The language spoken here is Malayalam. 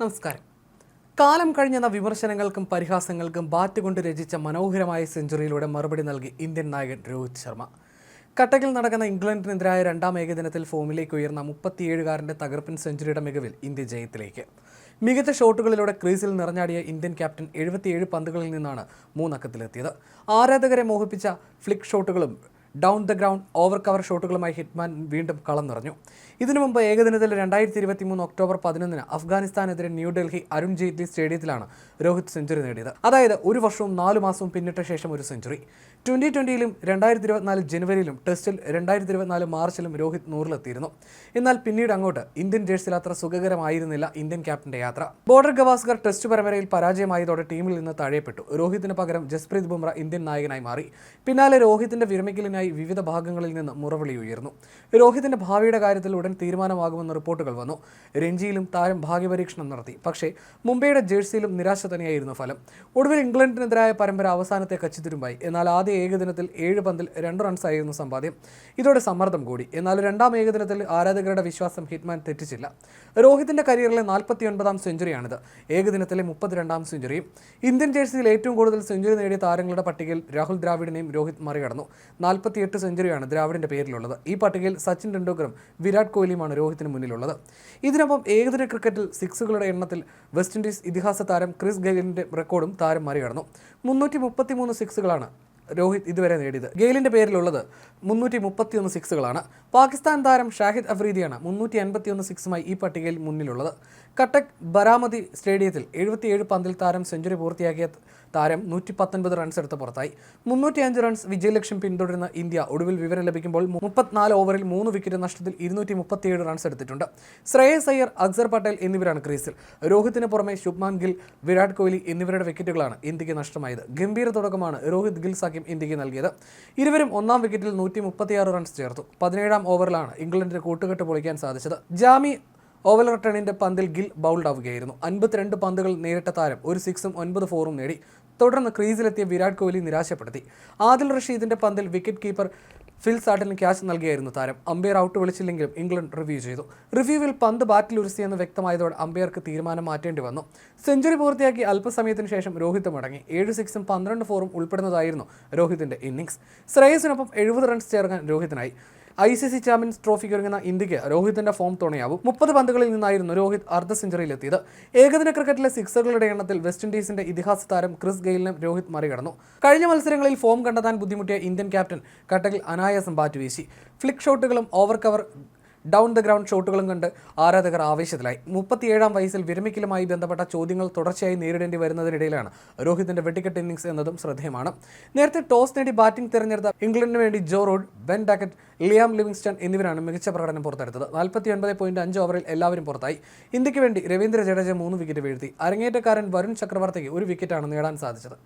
നമസ്കാരം. കാലം കഴിഞ്ഞ വിമർശനങ്ങൾക്കും പരിഹാസങ്ങൾക്കും ബാറ്റ് കൊണ്ട് രചിച്ച മനോഹരമായ സെഞ്ചുറിയിലൂടെ മറുപടി നൽകി ഇന്ത്യൻ നായകൻ രോഹിത് ശർമ്മ. കട്ടക്കിൽ നടക്കുന്ന ഇംഗ്ലണ്ടിനെതിരായ രണ്ടാം ഏകദിനത്തിൽ ഫോമിലേക്ക് ഉയർന്ന മുപ്പത്തിയേഴുകാരന്റെ തകർപ്പൻ സെഞ്ചുറിയുടെ മികവിൽ ഇന്ത്യ ജയത്തിലേക്ക്. മികച്ച ഷോട്ടുകളിലൂടെ ക്രീസിൽ നിറഞ്ഞാടിയ ഇന്ത്യൻ ക്യാപ്റ്റൻ എഴുപത്തിയേഴ് പന്തുകളിൽ നിന്നാണ് മൂന്നക്കത്തിലെത്തിയത്. ആരാധകരെ മോഹിപ്പിച്ച flick ഷോട്ടുകളും down the ground over cover ഷോട്ടുകളുമായി hitman വീണ്ടും കളം നിറഞ്ഞു. ഇതിനു മുമ്പ് ഏകദിനത്തിൽ രണ്ടായിരത്തി ഇരുപത്തി മൂന്ന് ഒക്ടോബർ പതിനൊന്നിന് അഫ്ഗാനിസ്ഥാനെതിരെ ന്യൂഡൽഹി അരുൺ ജെയ്റ്റ്ലി സ്റ്റേഡിയത്തിലാണ് രോഹിത് സെഞ്ചുറി നേടിയത്. അതായത് ഒരു വർഷവും നാലു മാസവും പിന്നിട്ട ശേഷം ഒരു സെഞ്ചുറി. ട്വന്റി ട്വന്റിയിലും രണ്ടായിരത്തി ഇരുപത്തിനാല് ജനുവരിയിലും ടെസ്റ്റിൽ രണ്ടായിരത്തി ഇരുപത്തിനാല് മാർച്ചിലും രോഹിത് നൂറിലെത്തിയിരുന്നു. എന്നാൽ പിന്നീട് അങ്ങോട്ട് ഇന്ത്യൻ ജേഴ്സിൽ അത്ര സുഖകരമായിരുന്നില്ല ഇന്ത്യൻ ക്യാപ്റ്റന്റെ യാത്ര. ബോർഡർ ഗവാസ്കർ ടെസ്റ്റ് പരമ്പരയിൽ പരാജയമായതോടെ ടീമിൽ നിന്ന് തഴയപ്പെട്ടു രോഹിത്തിന് പകരം ജസ്പ്രീത് ബുംറ ഇന്ത്യൻ നായകനായി മാറി. പിന്നാലെ രോഹിത്തിന്റെ വിരമിക്കലിനായി വിവിധ ഭാഗങ്ങളിൽ നിന്ന് മുറവിളി ഉയർന്നു. രോഹിതിന്റെ ഭാവിയുടെ കാര്യത്തിൽ ഉടൻ തീരുമാനമാകുമെന്ന റിപ്പോർട്ടുകൾ വന്നു. രഞ്ജിയിലും താരം ഭാഗ്യപരീക്ഷണം നടത്തി. പക്ഷേ മുംബൈയുടെ ജേഴ്സിയിലും നിരാശ തന്നെയായിരുന്നു ഫലം. ഒടുവിൽ ഇംഗ്ലണ്ടിനെതിരായ പരമ്പര അവസാനത്തെ കച്ചിത്തുരുമ്പായി എന്നാൽ ആദ്യ ഏകദിനത്തിൽ ഏഴ് പന്തിൽ രണ്ട് റൺസായിരുന്നു സമ്പാദ്യം. ഇതോടെ സമ്മർദ്ദം കൂടി. എന്നാൽ രണ്ടാം ഏകദിനത്തിൽ ആരാധകരുടെ വിശ്വാസം ഹിറ്റ്മാൻ തെറ്റിച്ചില്ല. രോഹിതിന്റെ കരിയറിലെ നാൽപ്പത്തി ഒൻപതാം സെഞ്ചുറിയാണിത്. ഏകദിനത്തിലെ മുപ്പത്തിരണ്ടാം സെഞ്ചുറിയും ഇന്ത്യൻ ജേഴ്സിയിൽ ഏറ്റവും കൂടുതൽ സെഞ്ചുറി നേടിയ താരങ്ങളുടെ പട്ടികയിൽ രാഹുൽ ദ്രാവിഡിനെയും രോഹിത് മറികടന്നു. നാൽപ്പത്തിയെട്ട് സെഞ്ചുറിയാണ് ദ്രാവിഡിന്റെ പേരിലുള്ളത്. ഈ പട്ടികയിൽ സച്ചിൻ ടെണ്ടുൽക്കറും വിരാട് കോഹ്ലിയുമാണ് രോഹിത്തിന് മുന്നിലുള്ളത്. ഇതിനൊപ്പം ഏകദിന ക്രിക്കറ്റിൽ സിക്സുകളുടെ എണ്ണത്തിൽ വെസ്റ്റ് ഇൻഡീസ് ഇതിഹാസ താരം ക്രിസ് ഗെയിലിന്റെ റെക്കോർഡും താരം മറികടന്നു. മുന്നൂറ്റി മുപ്പത്തിമൂന്ന് സിക്സുകളാണ് രോഹിത് ഇതുവരെ നേടിയത്. ഗെയിലിന്റെ പേരിലുള്ളത് മുന്നൂറ്റി മുപ്പത്തിയൊന്ന് സിക്സുകളാണ്. പാകിസ്ഥാൻ താരം ഷാഹിദ് അഫ്രീദിയാണ് മുന്നൂറ്റി അൻപത്തിയൊന്ന് സിക്സുമായി ഈ പട്ടികയിൽ മുന്നിലുള്ളത്. കട്ടക് ബരാമതി സ്റ്റേഡിയത്തിൽ എഴുപത്തിയേഴ് പന്തിൽ താരം സെഞ്ചുറി പൂർത്തിയാക്കിയ താരം നൂറ്റി പത്തൊൻപത് റൺസ് എടുത്ത് പുറത്തായി. മുന്നൂറ്റിയഞ്ച് റൺസ് വിജയലക്ഷ്യം പിന്തുടരുന്ന ഇന്ത്യ ഒടുവിൽ വിവരം ലഭിക്കുമ്പോൾ മുപ്പത്തിനാല് ഓവറിൽ മൂന്ന് വിക്കറ്റ് നഷ്ടത്തിൽ ഇരുന്നൂറ്റി മുപ്പത്തിയേഴ് റൺസ് എടുത്തിട്ടുണ്ട്. ശ്രേയസ് അയ്യർ അക്സർ പട്ടേൽ എന്നിവരാണ് ക്രീസിൽ. രോഹിത്തിന് പുറമെ ശുഭ്മാൻ ഗിൽ വിരാട് കോഹ്ലി എന്നിവരുടെ വിക്കറ്റുകളാണ് ഇന്ത്യയ്ക്ക് നഷ്ടമായത്. ഗംഭീര തുടക്കമാണ് രോഹിത് ഗിൽ സാഖ്യം ഇന്ത്യയ്ക്ക് നൽകിയത്. ഇരുവരും ഒന്നാം വിക്കറ്റിൽ നൂറ്റി മുപ്പത്തിയാറ് റൺസ് ചേർത്തു. പതിനേഴാം ഓവറിലാണ് ഇംഗ്ലണ്ടിന് കൂട്ടുകെട്ട് പൊളിക്കാൻ സാധിച്ചത്. ജാമി ഓവൽ റിട്ടേണിന്റെ പന്തിൽ ഗിൽ ബൗൾഡ് ആവുകയായിരുന്നു. അൻപത്തിരണ്ട് പന്തുകൾ നേരിട്ട താരം ഒരു സിക്സും ഒൻപത് ഫോറും നേടി. തുടർന്ന് ക്രീസിലെത്തിയ വിരാട് കോഹ്ലി നിരാശപ്പെടുത്തി. ആദിൽ റഷീദിന്റെ പന്തിൽ വിക്കറ്റ് കീപ്പർ ഫിൽ സാട്ടിന് ക്യാച്ച് നൽകിയായിരുന്നു താരം. അമ്പയർ ഔട്ട് വിളിച്ചില്ലെങ്കിലും ഇംഗ്ലണ്ട് റിവ്യൂ ചെയ്തു. റിവ്യൂവിൽ പന്ത് ബാറ്റിൽ ഉരുസിയെന്ന് വ്യക്തമായതോടെ അമ്പയർക്ക് തീരുമാനം മാറ്റേണ്ടി വന്നു. സെഞ്ചുറി പൂർത്തിയാക്കി അല്പസമയത്തിന് ശേഷം രോഹിത് മടങ്ങി. ഏഴ് സിക്സും പന്ത്രണ്ട് ഫോറും ഉൾപ്പെടുന്നതായിരുന്നു രോഹിത്തിന്റെ ഇന്നിംഗ്സ്. ശ്രേയസിനൊപ്പം എഴുപത് റൺസ് ചേർക്കാൻ രോഹിത്തിനായി ഐ സി സി ചാമ്പ്യൻസ് ട്രോഫിക്ക് ഒരുങ്ങുന്ന ഇന്ത്യയ്ക്ക് രോഹിത്തിന്റെ ഫോം തുണയാവും. മുപ്പത് പന്തുകളിൽ നിന്നായിരുന്നു രോഹിത് അർദ്ധ സെഞ്ചുറിയിലെത്തിയത്. ഏകദിന ക്രിക്കറ്റിലെ സിക്സറുകളുടെ എണ്ണത്തിൽ വെസ്റ്റ് ഇൻഡീസിന്റെ ഇതിഹാസ താരം ക്രിസ് ഗെയിലിനെ രോഹിത് മറികടന്നു. കഴിഞ്ഞ മത്സരങ്ങളിൽ ഫോം കണ്ടെത്താൻ ബുദ്ധിമുട്ടിയ ഇന്ത്യൻ ക്യാപ്റ്റൻ കട്ടകിൽ അനായാസം ബാറ്റ് വീശി. Flick ഷോട്ടുകളും over cover down the ground ഷോട്ടുകളും കണ്ട് ആരാധകർ ആവേശത്തിലായി. മുപ്പത്തിയേഴാം വയസ്സിൽ വിരമിക്കലുമായി ബന്ധപ്പെട്ട ചോദ്യങ്ങൾ തുടർച്ചയായി നേരിടേണ്ടി വരുന്നതിനിടയിലാണ് രോഹിതിന്റെ വെട്ടിക്കെട്ട് ഇന്നിംഗ്സ് എന്നതും ശ്രദ്ധേയമാണ്. നേരത്തെ ടോസ് നേടി ബാറ്റിംഗ് തിരഞ്ഞെടുത്ത ഇംഗ്ലണ്ടിന് വേണ്ടി Joe Root Ben Duckett Liam Livingstone എന്നിവരാണ് മികച്ച പ്രകടനം പുറത്തെടുത്തത്. നാൽപ്പത്തി ഒൻപത് പോയിന്റ് അഞ്ച് ഓവറിൽ എല്ലാവരും പുറത്തായി. ഇന്ത്യയ്ക്ക് വേണ്ടി രവീന്ദ്ര ജഡേജ മൂന്ന് വിക്കറ്റ് വീഴ്ത്തി. അരങ്ങേറ്റക്കാരൻ വരുൺ ചക്രവർത്തിക്ക് ഒരു വിക്കറ്റാണ് നേടാൻ സാധിച്ചത്.